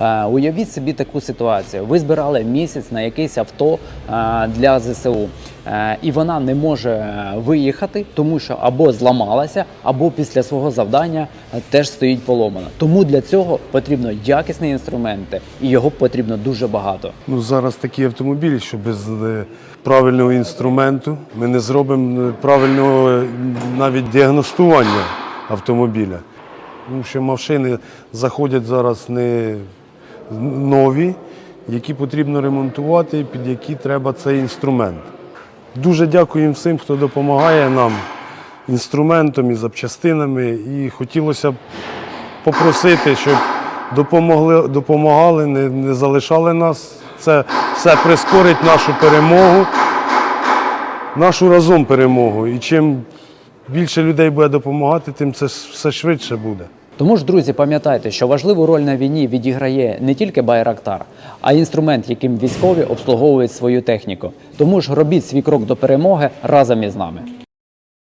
Е, Уявіть собі таку ситуацію. Ви збирали місяць на якесь авто е, для ЗСУ, е, і вона не може виїхати, тому що або зламалася, або після свого завдання теж стоїть поломана. Тому для цього потрібно якісні інструменти, і його потрібно дуже багато. Ну, зараз такі автомобілі, що без правильного інструменту ми не зробимо правильного навіть діагностування автомобіля. Тому що машини заходять зараз не нові, які потрібно ремонтувати, під які треба цей інструмент. Дуже дякуємо всім, хто допомагає нам інструментом і запчастинами. І хотілося б попросити, щоб допомогли, допомагали, не, не залишали нас. Це все прискорить нашу перемогу, нашу разом перемогу. І чим більше людей буде допомагати, тим це все швидше буде. Тому ж, друзі, пам'ятайте, що важливу роль на війні відіграє не тільки Байрактар, а й інструмент, яким військові обслуговують свою техніку. Тому ж робіть свій крок до перемоги разом із нами.